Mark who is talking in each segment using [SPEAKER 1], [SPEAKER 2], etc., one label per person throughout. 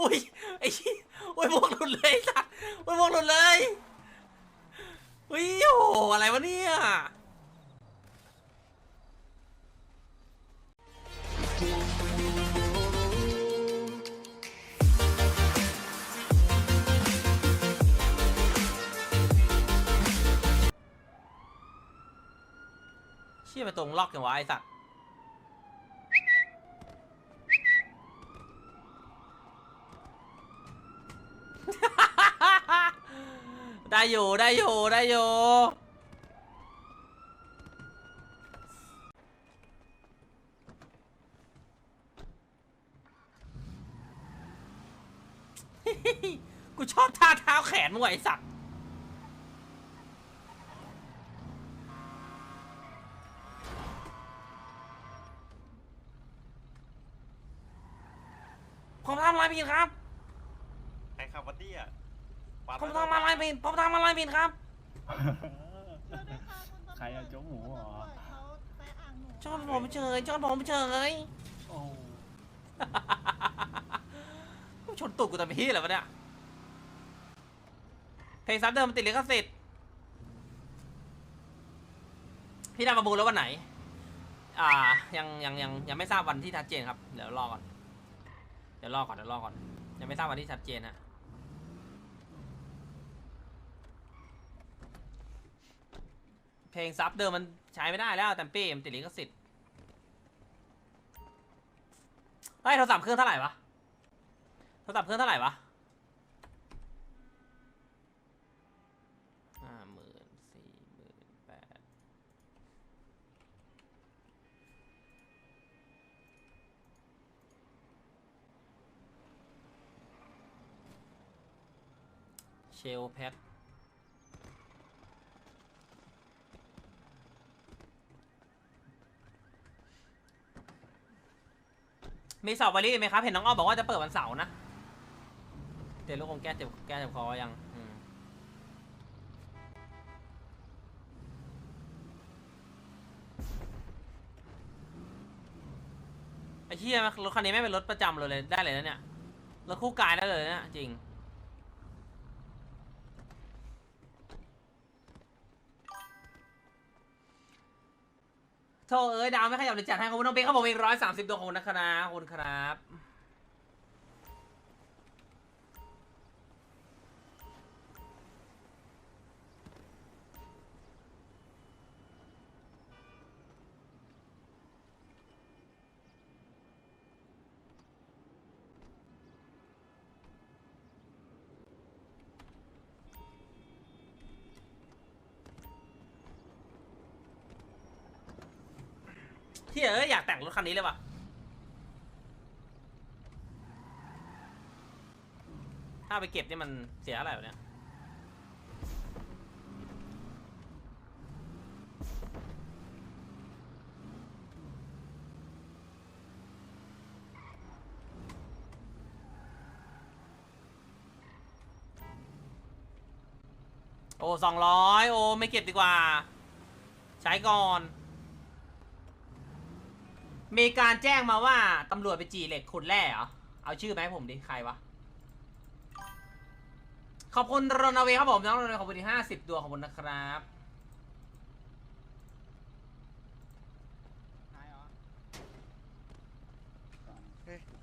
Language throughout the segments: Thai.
[SPEAKER 1] อุ้ยไอ้ชี้ยโอ้ยพวกหลุดเลยสัตว์โอ้ยพวกหลุดเลยอุ้ยโอ้โหอะไรวะเนี่ยเชี่ยไปตรงล็อกอย่างวะไอ้สัตว์ ได้ อยู่ได้อยู่ได้อยู่กูชอบท่าเท้าแขนไหวสัตว์ ผมทำอะไรผิดครับ
[SPEAKER 2] ใครขับวัดดี้อะปาด
[SPEAKER 1] ผมทำอะไรผิดผมทำอะไรผิดครับ
[SPEAKER 3] ใครอะโจ๊กหมูเหรอ
[SPEAKER 1] ชนผมเฉยชนผมเฉย
[SPEAKER 3] โอ้
[SPEAKER 1] ชนตุกกูต่พี่เหรอวะเนี่ยเพลงซับเดิมมันติดลิขสิทธิ์พี่ทำประมูลแล้ววันไหน อ่า ยังยังยังยังไม่ทราบวันที่ชัดเจนครับ เดี๋ยวรอก่อน เดี๋ยวรอก่อนเดี๋ยวรอก่อน ยังไม่ทราบวันที่ชัดเจนฮะ เพลงซับเดิมมันใช้ไม่ได้แล้วแต่เป้มันติดลิขสิทธิ์เฮ้ยโทรศัพท์เครื่องเท่าไหร่วะโทรศัพท์เครื่องเท่าไหร่วะห้าหมื่นสี่หมื่นแปดเชลแพท มีเสาร์วันนี้ไหมครับ เห็นน้องอ้อมบอกว่าจะเปิดวันเสาร์นะเดี๋ยวลูกคงแก้เจ็บแก้เจ็บคอยังอืมไอ้เหี้ยรถคันนี้ไม่งเป็นรถประจำเลยเลยได้เลยนะเนี่ยรถคู่กายได้เลยนะจริง โธ่เอ้ยดาวไม่ขยับเลยจัดให้ขอบคุณน้องเป๊กครับผมอีกร้อยสามสิบดวงขอบคุณนะครับขอบคุณครับ เอ้ยอยากแต่งรถคันนี้เลยว่ะถ้าเอาไปเก็บนี่มันเสียอะไรวะเนี่ยโอ้สองร้อยโอ้ไม่เก็บดีกว่า ใช้ก่อน มีการแจ้งมาว่าตำรวจไปจีเหล็กขุดแร่เหรอ เอาชื่อไหมาให้ผมดิ ใครวะ ขอบคุณรณเวย์ครับผม น้องรณเวย์ขอบคุณที่ห้าสิบดวงขอบคุณนะครับ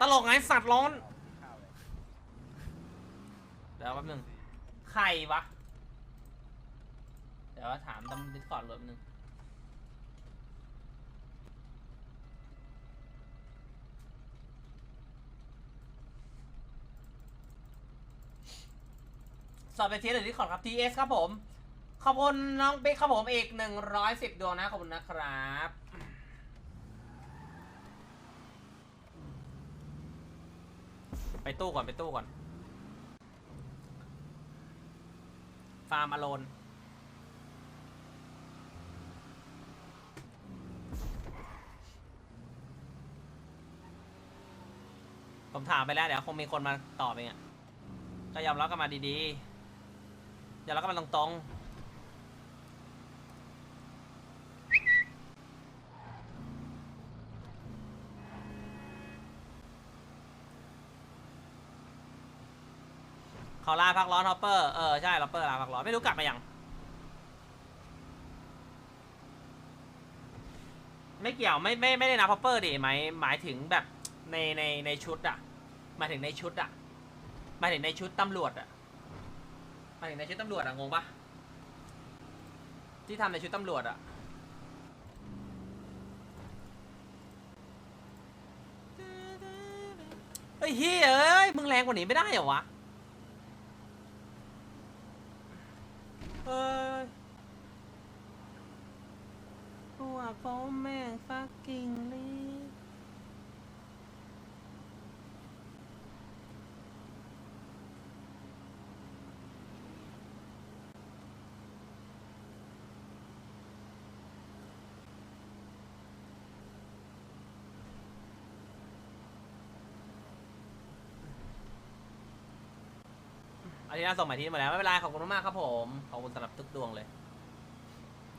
[SPEAKER 1] ตลกไงสัตว์ร้อน เดี๋ยวแป๊บนึง ใครวะ เดี๋ยวถามตำดิสคอร์ดรถนึง สอบเป็นทีหรือที่ขอครับ TS ครับผม ขอบคุณน้องเป๊กครับผมอีกหนึ่งร้อยสิบดวงนะ ขอบคุณนะครับไปตู้ก่อน ไปตู้ก่อน ฟาร์มอโลน ผมถามไปแล้ว เดี๋ยวคงมีคนมาตอบเองอะก็ยอมรับกันมาดีๆ ยอมรับกันมาตรงเขาลาพักร้อนฮอปเปอร์เออใช่ฮอปเปอร์ลาพักร้อนไม่รู้กลับมายังไม่เกี่ยวไม่ไม่ไม่ได้นับฮอปเปอร์ดิหมายหมายถึงแบบในในในชุดอะหมายถึงในชุดอะหมายถึงในชุดตำรวจอะายถึงในชุดตำรวจอะงงปะที่ทำในชุดตำรวจอะเฮ้ยเฮ้ยเอ้ยมึงแรงกว่านี้ไม่ได้เหรอวะเอ้ยพวกผมแม่งฟักกิ้งลี อันนี้น่าส่งหมายที่มาแล้วไม่เป็นไรขอบคุณมากๆครับผมขอบคุณสำหรับทุกดวงเลย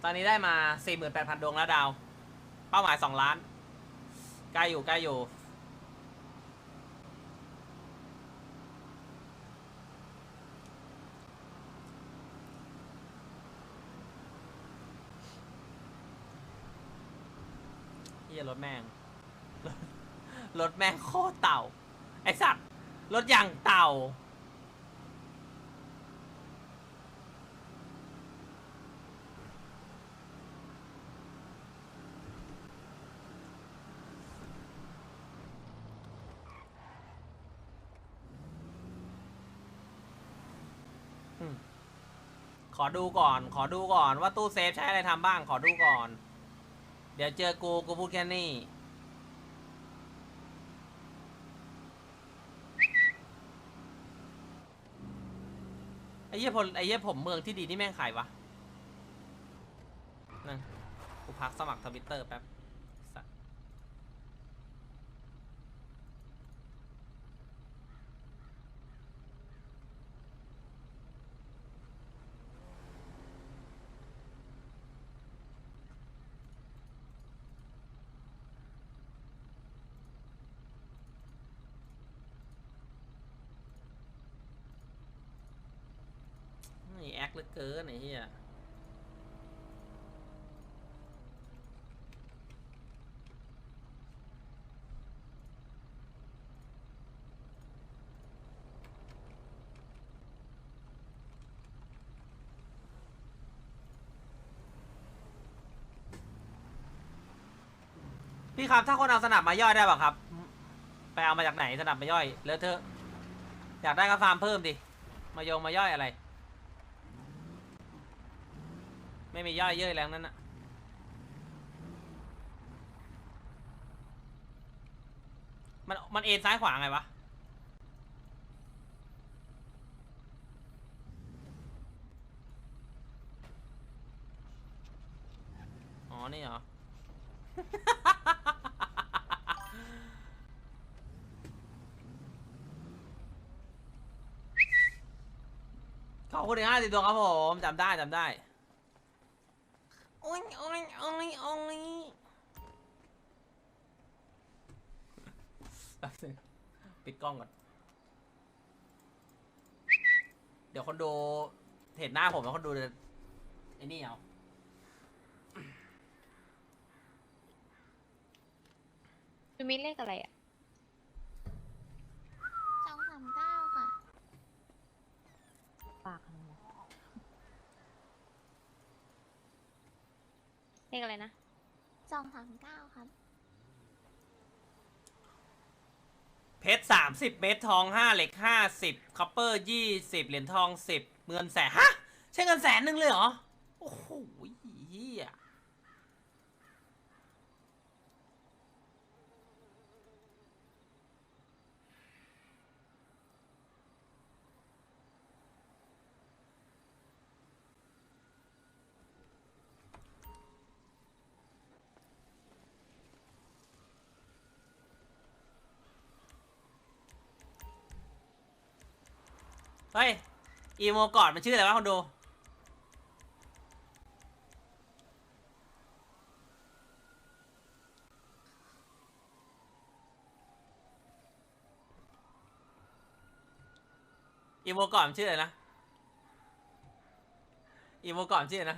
[SPEAKER 1] ตอนนี้ได้มา 48,000 ดวงแล้วดาว เป้าหมาย 2 ล้านใกล้อยู่ใกล้อยู่เฮียรถแม่ง รถรถแม่งโคตรเต่า ไอสัตว์ รถอย่างเต่า ขอดูก่อน ขอดูก่อนว่าตู้เซฟใช้อะไรทำบ้าง ขอดูก่อน เดี๋ยวเจอกู กูพูดแค่นี้ ไอ้เหี้ยผมไอ้เหี้ยผมเมืองที่ดีนี่แม่งขายวะนั่นกูพักสมัครทวิตเตอร์แป๊บสัส นี่แอค เหลือเกินไอ้เหี้ยพี่ครับถ้าคนเอาสนับมาย่อยได้ป่ะครับ ไปเอามาจากไหนสนับมาย่อยเลอะเทอะอยากได้ก็ฟาร์มเพิ่มดิมายงมาย่อยอะไร ไม่มีย่อยเย้ยแรงนั้นนะมันมันเอ็นซ้ายขวาไงวะ อ๋อ นี่เหรอ ขอบคุณถึงห้าสิบตัวครับผมจำได้จำได้ โอ้ยโอ้ยโอ้ยโอ้ยแป๊บนึงปิดกล้องก่อน เดี๋ยวคนดูเห็นหน้าผมแล้วคนดูจะไอ้นี่เอา
[SPEAKER 4] มันมีเลขอะไรอะ
[SPEAKER 5] เล
[SPEAKER 4] ขอะไรนะ
[SPEAKER 5] สองสามเก้าครับ
[SPEAKER 1] เพชรสามสิบเม็ดทองห้าเหล็กห้าสิบคัพเปอร์ยี่สิบเหรียญทองสิบเงินแสนฮะ ใช่เงินแสนหนึ่งเลยเหรอ โอ้โหเฮีย เฮ้ย อีโมกอดมันชื่ออะไรวะคนดูอีโมก่อนชื่ออะไรนะอีโมก่อนชื่ออะไรนะ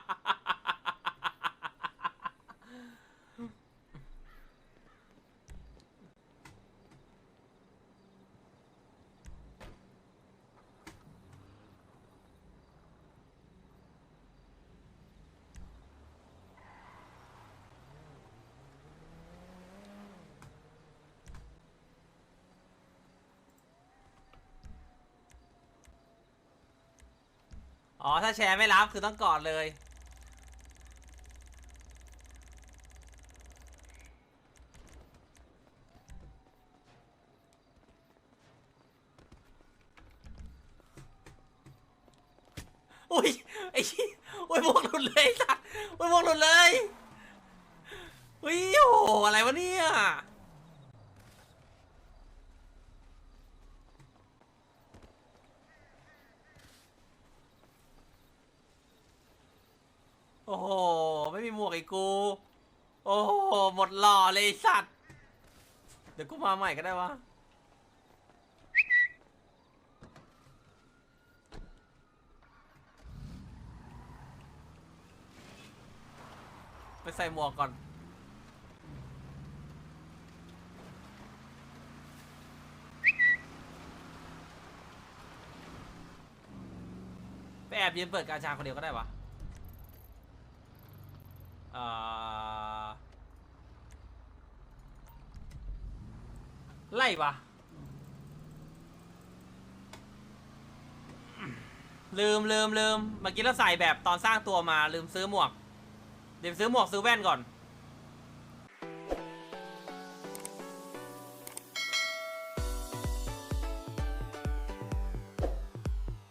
[SPEAKER 1] อ๋อ ถ้าแชร์ไม่รับคือต้องกอดเลยอุ้ย ไอ้ชี้ยโอ้ยพวกหลุดเลยสัตว์โอ้ยพวกหลุดเลย อุ้ยโอ้โหอะไรวะเนี่ย โอ้โห ไม่มีหมวกไอ้กู โอ้โห หมดหล่อเลยสัตว์ เดี๋ยวกูมาใหม่ก็ได้วะ ไปใส่หมวกก่อน ไปแอบยืนเปิดกาชาคนเดียวก็ได้วะ ไล่ปะลืมลืมลืมเมื่อกี้เราใส่แบบตอนสร้างตัวมาลืมซื้อหมวก เดี๋ยวซื้อหมวกซื้อแว่นก่อน